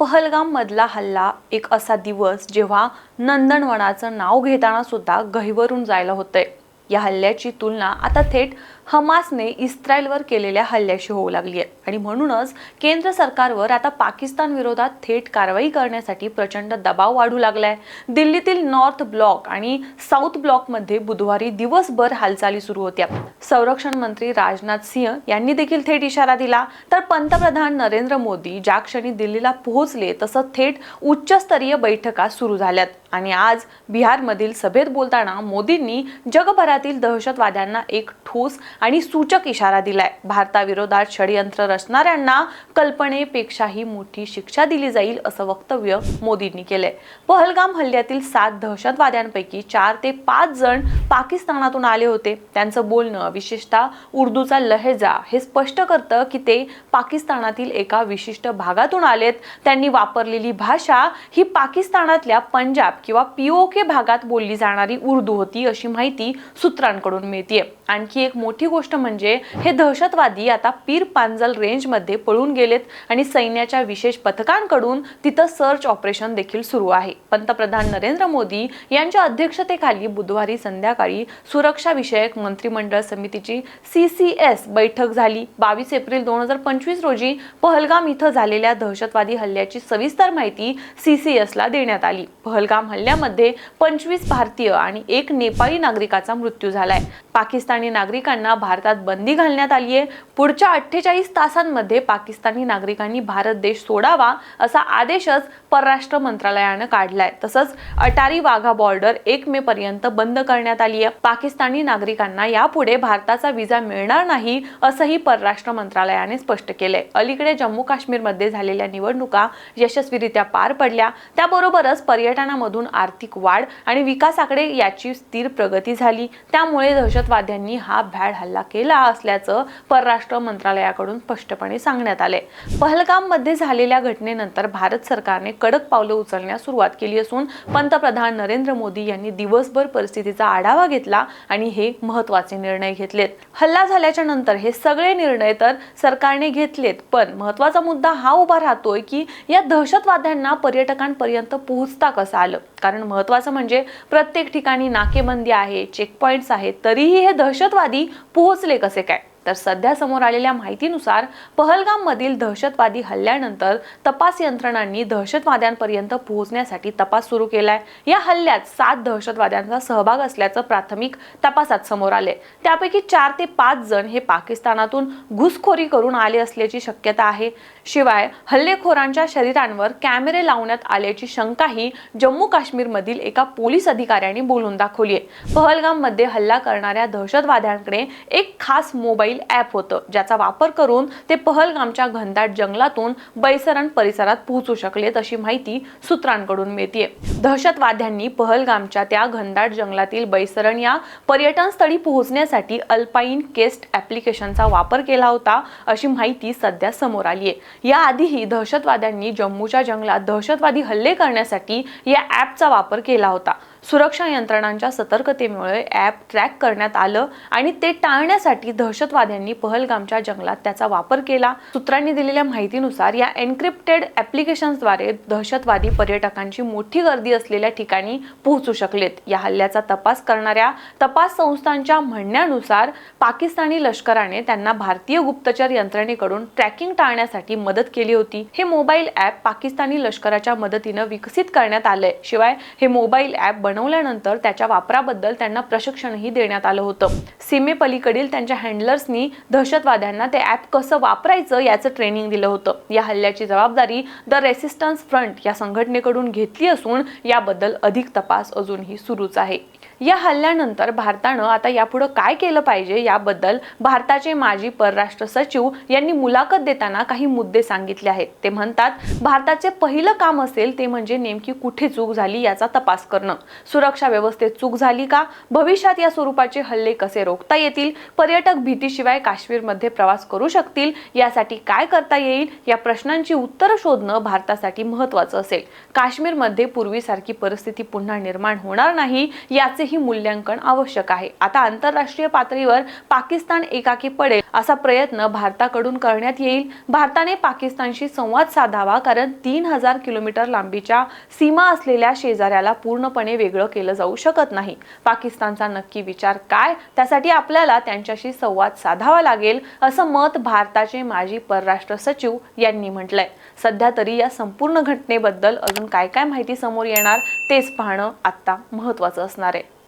पहलगाम मधला हल्ला एक असा दिवस जेव्हा नंदनवनाचं नाव घेताना सुद्धा गहिवरून जायला होतंय. या हल्ल्याची तुलना आता थेट हमासने इस्रायलवर केलेल्या हल्ल्याशी होऊ लागली आहे. आणि म्हणूनच केंद्र सरकारवर आता पाकिस्तान विरोधात थेट कारवाई करण्यासाठी प्रचंड दबाव वाढू लागलाय. दिल्लीतील नॉर्थ ब्लॉक आणि साऊथ ब्लॉकमध्ये बुधवारी दिवसभर हालचाली सुरू होत्या. संरक्षण मंत्री राजनाथ सिंह यांनी देखील थेट इशारा दिला. तर पंतप्रधान नरेंद्र मोदी ज्या क्षणी दिल्लीला पोहोचले तसं थेट उच्चस्तरीय बैठका सुरू झाल्यात. आणि आज बिहारमधील सभेत बोलताना मोदींनी जगभरातील दहशतवाद्यांना एक ठोस आणि सूचक इशारा दिलाय. भारताविरोधात षडयंत्र रचणाऱ्यांना कल्पनेपेक्षाही मोठी शिक्षा दिली जाईल असं वक्तव्य मोदींनी केलंय. पहलगाम हल्ल्यातील सात दहशतवाद्यांपैकी चार ते पाच जण पाकिस्तानातून आले होते. त्यांचं बोलणं विशेषतः उर्दूचा लहेजा हे स्पष्ट करतं की ते पाकिस्तानातील एका विशिष्ट भागातून आलेत. त्यांनी वापरलेली भाषा ही पाकिस्तानातल्या पंजाब किंवा पीओके भागात बोलली जाणारी उर्दू होती अशी माहिती सूत्रांकडून मिळतीये. आणखी एक मोठी मोठी गोष्ट म्हणजे हे दहशतवादी आता पीर पांजल रेंजमध्ये पळून गेलेत आणि सैन्याच्या विशेष पथकांकडून तिथं सर्च ऑपरेशन देखील सुरू आहे. पंतप्रधान नरेंद्र मोदी यांच्या अध्यक्षतेखाली बुधवारी संध्याकाळी सुरक्षा विषयक मंत्रिमंडळ समितीची सी सी एस बैठक झाली. बावीस एप्रिल दोन हजार पंचवीस रोजी पहलगाम इथं झालेल्या दहशतवादी हल्ल्याची सविस्तर माहिती सी सी ला देण्यात आली. पहलगाम हल्ल्यामध्ये पंचवीस भारतीय आणि एक नेपाळी नागरिकाचा मृत्यू झालाय. पाकिस्तानी नागरिकांना भारतात बंदी घालण्यात आली आहे. पुढच्या अठ्ठेचाळीस तासांमध्ये पाकिस्तानी नागरिकांनी भारत देश सोडावा असा आदेशच परराष्ट्र मंत्रालयानं काढलाय. तसंच अटारी वाघा बॉर्डर एक मे पर्यंत बंद करण्यात आली आहे. पाकिस्तानी नागरिकांना यापुढे भारताचा विजा मिळणार नाही असंही परराष्ट्र मंत्रालयाने स्पष्ट केलंय. अलीकडे जम्मू काश्मीरमध्ये झालेल्या निवडणुका यशस्वीरित्या पार पडल्या. त्याबरोबरच पर्यटनामधून आर्थिक वाढ आणि विकासाकडे याची स्थिर प्रगती झाली. त्यामुळे दहशतवाद्यांनी हा भ्याड हल्ला केला असल्याचं परराष्ट्र मंत्रालयाकडून स्पष्टपणे सांगण्यात आले पहलगाममध्ये झालेल्या घटनेनंतर भारत सरकारने कडक पावलं उचलण्यास सुरुवात केली असून पंतप्रधान नरेंद्र मोदी यांनी दिवसभर परिस्थितीचा आढावा घेतला आणि हे महत्त्वाचे निर्णय घेतलेत. हल्ला झाल्याच्यानंतर हे सगळे निर्णय तर सरकारने घेतलेत पण महत्त्वाचा मुद्दा हा उभा राहतोय की या दहशतवाद्यांना पर्यटकांपर्यंत पोहोचता कसं आलं? कारण महत्वाचं म्हणजे प्रत्येक ठिकाणी नाकेबंदी आहे चेकपॉइंट्स आहेत तरीही हे दहशतवादी पोहोचले कसे काय? तर सध्या समोर आलेल्या माहितीनुसार पहलगाममधील दहशतवादी हल्ल्यानंतर तपास यंत्रणांनी दहशतवाद्यांपर्यंत पोहोचण्यासाठी तपास सुरू केलाय. या हल्ल्यात सात दहशतवाद्यांचा सहभाग असल्याचं प्राथमिक तपासात समोर आले त्यापैकी चार ते पाच जण हे पाकिस्तानातून घुसखोरी करून आले असल्याची शक्यता आहे. शिवाय हल्लेखोरांच्या शरीरांवर कॅमेरे लावण्यात आल्याची शंकाही जम्मू काश्मीरमधील एका पोलीस अधिकाऱ्यांनी बोलून दाखवली आहे. पहलगाममध्ये हल्ला करणाऱ्या दहशतवाद्यांकडे एक खास मोबाईल ॲप होतं ज्याचा वापर करून ते पहलगामच्या घनदाट जंगलातून बैसरण परिसरात पोहोचू शकलेत अशी माहिती सूत्रांकडून मिळतीये. दहशतवाद्यांनी पहलगामच्या त्या घनदाट जंगलातील बैसरण या पर्यटन स्थळी पोहोचण्यासाठी अल्पाईन केस्ट ऍप्लिकेशनचा वापर केला होता अशी माहिती सध्या समोर आली आहे याआधीही दहशतवाद्यांनी जम्मूच्या जंगलात दहशतवादी हल्ले करण्यासाठी या ॲपचा वापर केला होता. सुरक्षा यंत्रणांच्या सतर्कतेमुळे ॲप ट्रॅक करण्यात आलं आणि ते टाळण्यासाठी दहशतवाद्यांनी पहलगामच्या जंगलात त्याचा वापर केला. सूत्रांनी दिलेल्या माहितीनुसार या एन्क्रिप्टेड ॲप्लिकेशन्सद्वारे दहशतवादी पर्यटकांची मोठी गर्दी असलेल्या ठिकाणी पोहोचू शकलेत. या हल्ल्याचा तपास करणाऱ्या तपास संस्थांच्या म्हणण्यानुसार पाकिस्तानी लष्कराने त्यांना भारतीय गुप्तचर यंत्रणेकडून ट्रॅकिंग टाळण्यासाठी मदत केली होती. हे मोबाईल ॲप पाकिस्तानी लष्कराच्या मदतीनं विकसित करण्यात आलंय. शिवाय हे मोबाईल ॲप बनवल्यानंतर त्याच्या वापराबद्दल त्यांना प्रशिक्षणही देण्यात आलं होतं. सीमेपलीकडील त्यांच्या हँडलर्सनी दहशतवाद्यांना ते ॲप कसं वापरायचं याचं ट्रेनिंग दिलं होतं. या हल्ल्याची जबाबदारी द रेसिस्टन्स फ्रंट या संघटनेकडून घेतली असून याबद्दल अधिक तपास अजूनही सुरूच आहे. या हल्ल्यानंतर भारतानं आता यापुढं काय केलं पाहिजे याबद्दल भारताचे माजी परराष्ट्र सचिव यांनी मुलाखत देताना काही मुद्दे सांगितले आहेत. ते म्हणतात भारताचे पहिलं काम असेल ते म्हणजे नेमकी कुठे चूक झाली याचा तपास करणं. सुरक्षा व्यवस्थेत चूक झाली का? भविष्यात या स्वरूपाचे हल्ले कसे रोखता येतील? पर्यटक भीतीशिवाय काश्मीरमध्ये प्रवास करू शकतील? यासाठी काय करता येईल? या प्रश्नांची उत्तरं शोधणं भारतासाठी महत्वाचं असेल. काश्मीरमध्ये पूर्वीसारखी परिस्थिती पुन्हा निर्माण होणार नाही याचे याचेही मूल्यांकन आवश्यक आहे. आता आंतरराष्ट्रीय पातळीवर पाकिस्तान एकाकी पडेल असा प्रयत्न भारताकडून करण्यात येईल. भारताने पाकिस्तानशी संवाद साधावा कारण तीन हजार किलोमीटर लांबीच्या सीमा असलेल्या शेजाऱ्याला पूर्णपणे वेगळं केलं जाऊ शकत नाही. पाकिस्तानचा नक्की विचार काय? त्यासाठी आपल्याला त्यांच्याशी संवाद साधावा लागेल असं मत भारताचे माजी परराष्ट्र सचिव यांनी म्हटलंय. सध्या तरी या संपूर्ण घटनेबद्दल अजून काय काय माहिती समोर येणार तेच पाहणं आता महत्वाचं असणार आहे.